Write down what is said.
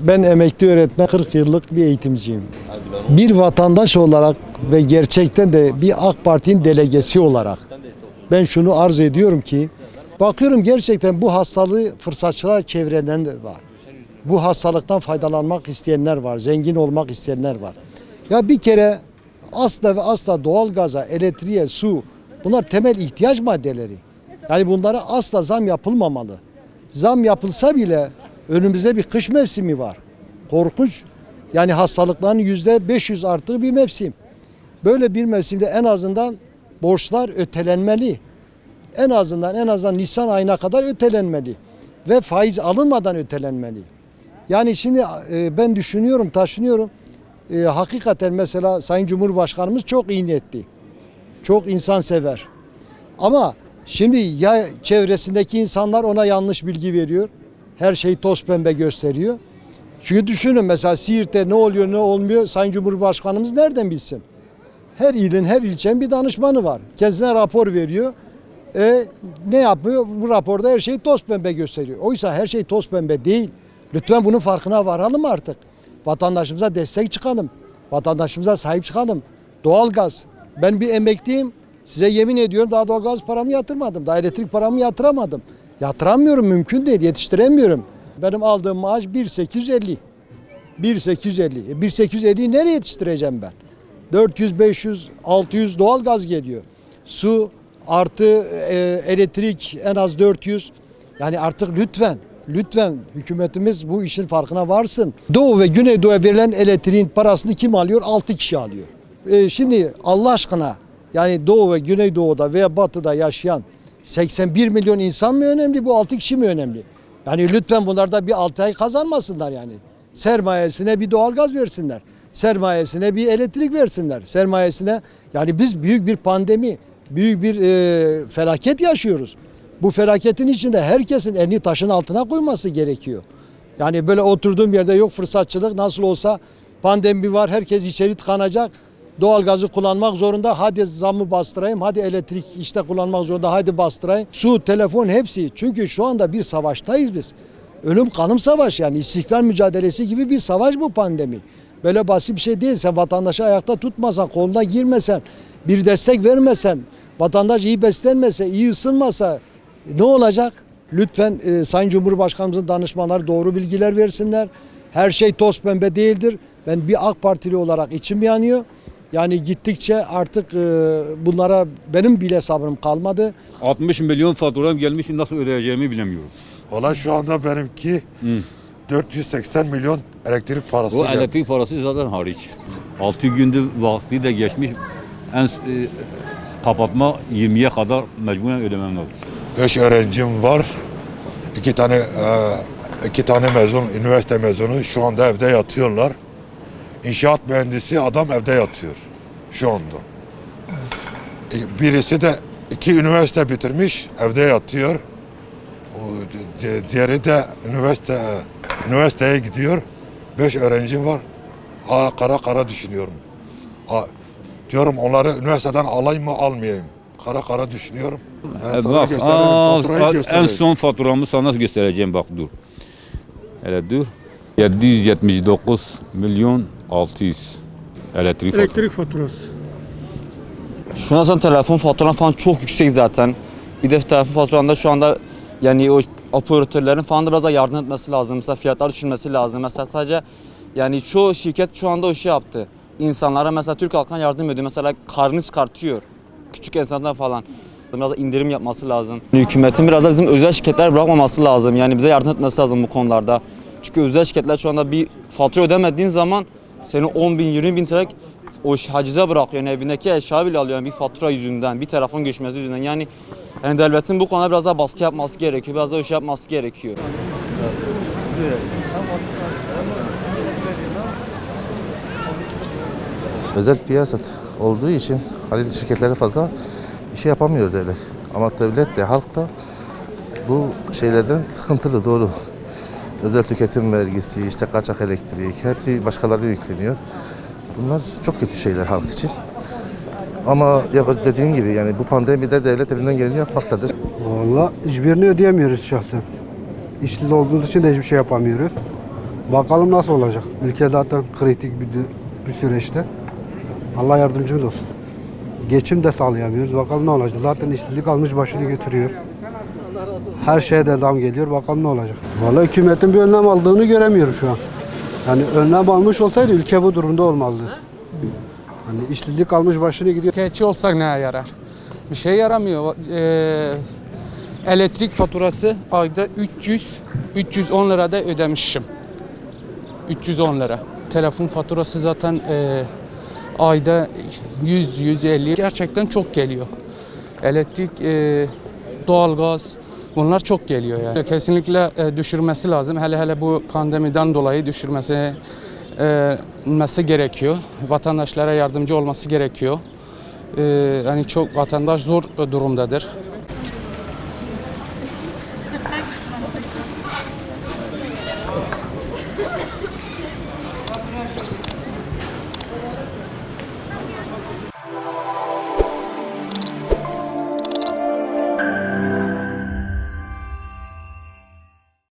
Ben emekli öğretmen 40 yıllık bir eğitimciyim. Bir vatandaş olarak ve gerçekten de bir AK Parti'nin delegesi olarak ben şunu arz ediyorum ki bakıyorum gerçekten bu hastalığı fırsatçılar çevreden de var. Bu hastalıktan faydalanmak isteyenler var, zengin olmak isteyenler var. Ya bir kere asla ve asla doğalgaza, elektriğe, su bunlar temel ihtiyaç maddeleri. Yani bunlara asla zam yapılmamalı. Zam yapılsa bile önümüzde bir kış mevsimi var. Korkunç. Yani hastalıkların yüzde 500 arttığı bir mevsim. Böyle bir mevsimde en azından borçlar ötelenmeli. En azından en azından Nisan ayına kadar ötelenmeli. Ve faiz alınmadan ötelenmeli. Yani şimdi e, ben düşünüyorum, taşınıyorum. E, hakikaten mesela Sayın Cumhurbaşkanımız çok iyi niyetli. Çok insansever. Ama şimdi ya çevresindeki insanlar ona yanlış bilgi veriyor. Her şeyi toz pembe gösteriyor. Çünkü düşünün mesela Siirt'te ne oluyor ne olmuyor Sayın Cumhurbaşkanımız nereden bilsin? Her ilin her ilçenin bir danışmanı var. Kendisine rapor veriyor. E, ne yapıyor? Bu raporda her şey toz pembe gösteriyor. Oysa her şey toz pembe değil. Lütfen bunun farkına varalım artık. Vatandaşımıza destek çıkalım. Vatandaşımıza sahip çıkalım. Doğalgaz. Ben bir emekliyim. Size yemin ediyorum daha doğalgaz paramı yatırmadım. Daha elektrik paramı yatıramadım. Yatıramıyorum mümkün değil. Yetiştiremiyorum. Benim aldığım maaş 1850. 1850. E 1850'yi nereye yetiştireceğim ben? 400, 500, 600 doğalgaz geliyor. Su artı e, elektrik en az 400. Yani artık lütfen lütfen hükümetimiz bu işin farkına varsın. Doğu ve Güneydoğu'ya verilen elektriğin parasını kim alıyor? 6 kişi alıyor. E, şimdi Allah aşkına yani Doğu ve Güneydoğu'da veya Batı'da yaşayan 81 milyon insan mı önemli bu 6 kişi mi önemli? Yani lütfen bunlar da bir 6 ay kazanmasınlar yani. Sermayesine bir doğalgaz versinler. Sermayesine bir elektrik versinler. Sermayesine yani biz büyük bir pandemi, büyük bir e, felaket yaşıyoruz. Bu felaketin içinde herkesin elini taşın altına koyması gerekiyor. Yani böyle oturduğum yerde yok fırsatçılık nasıl olsa pandemi var herkes içeri tıkanacak. Doğalgazı kullanmak zorunda. Hadi zamı bastırayım. Hadi elektrik işte kullanmak zorunda. Hadi bastırayım. Su, telefon hepsi. Çünkü şu anda bir savaştayız biz. Ölüm kanım savaş yani istiklal mücadelesi gibi bir savaş bu pandemi. Böyle basit bir şey değil. Sen vatandaşı ayakta tutmasan, koluna girmesen, bir destek vermesen, vatandaş iyi beslenmese, iyi ısınmasa ne olacak? Lütfen e, Sayın Cumhurbaşkanımızın danışmanları doğru bilgiler versinler. Her şey toz pembe değildir. Ben bir AK Partili olarak içim yanıyor. Yani gittikçe artık e, bunlara benim bile sabrım kalmadı. 60 milyon faturam gelmiş nasıl ödeyeceğimi bilemiyorum. Valla şu anda benimki 480 milyon elektrik parası O geldi. elektrik parası zaten hariç. 6 gündür vakti de geçmiş. En e, kapatma 20'ye kadar mecburen ödemem lazım. 5 öğrencim var. İki tane e, iki tane mezun, üniversite mezunu şu anda evde yatıyorlar. İnşaat mühendisi adam evde yatıyor şu anda. E, Birisi de iki üniversite bitirmiş, evde yatıyor. Diğeri de üniversite üniversiteye gidiyor. Beş öğrencim var. Ha, kara kara düşünüyorum. Ha, diyorum onları üniversiteden alayım mı almayayım. Kara kara düşünüyorum. Ben E, bak al, en son faturamı sana göstereceğim bak dur. Hele dur. 779 milyon 600 elektrik faturası. Elektrik faturası. Şu an zaten telefon faturan falan çok yüksek zaten. Bir de telefon faturanda şu anda yani o operatörlerin falan da biraz da yardım etmesi lazım. Mesela fiyatlar düşürmesi lazım. Mesela sadece yani çoğu şirket şu anda o şey yaptı. İnsanlara mesela Türk halkına yardım ediyor. Mesela karnı çıkartıyor. Küçük insanlar falan. Biraz da indirim yapması lazım. Hükümetin biraz da bizim özel şirketler bırakmaması lazım. Yani bize yardım etmesi lazım bu konularda. Çünkü özel şirketler şu anda bir fatura ödemediğin zaman seni 10 bin, 20 bin TL o hacize bırakıyor. Yani evindeki eşya bile alıyor yani bir fatura yüzünden, bir telefon görüşmesi yüzünden. Yani yani devletin bu konuda biraz daha baskı yapması gerekiyor. Biraz daha şey yapması gerekiyor. özel piyasa olduğu için haliyle şirketleri fazla bir şey yapamıyor devlet. Ama devlet de halk da bu şeylerden sıkıntılı doğru. özel tüketim vergisi, işte kaçak elektrik hepsi başkalarına yükleniyor. Bunlar çok kötü şeyler halk için. Ama ya dediğim gibi yani bu pandemide devlet elinden geleni yapmaktadır. Valla hiçbirini ödeyemiyoruz şahsen. İşsiz olduğumuz için de hiçbir şey yapamıyoruz. Bakalım nasıl olacak. Ülke zaten kritik bir, bir süreçte. Allah yardımcımız olsun. Geçim de sağlayamıyoruz. Bakalım ne olacak. Zaten işsizlik almış başını götürüyor. Her şeye de zam geliyor. Bakalım ne olacak. Valla hükümetin bir önlem aldığını göremiyorum şu an. Yani önlem almış olsaydı ülke bu durumda olmazdı. Hani işsizlik almış başını gidiyor. Şikayetçi olsak neye yarar? Bir şey yaramıyor. Ee, elektrik faturası ayda 300 310 lira da ödemişim. 310 lira. Telefon faturası zaten e, ayda 100 150 gerçekten çok geliyor. Elektrik, e, doğalgaz bunlar çok geliyor yani. Kesinlikle e, düşürmesi lazım. Hele hele bu pandemiden dolayı düşürmesi e, gerekiyor. Vatandaşlara yardımcı olması gerekiyor. Ee, hani çok vatandaş zor durumdadır.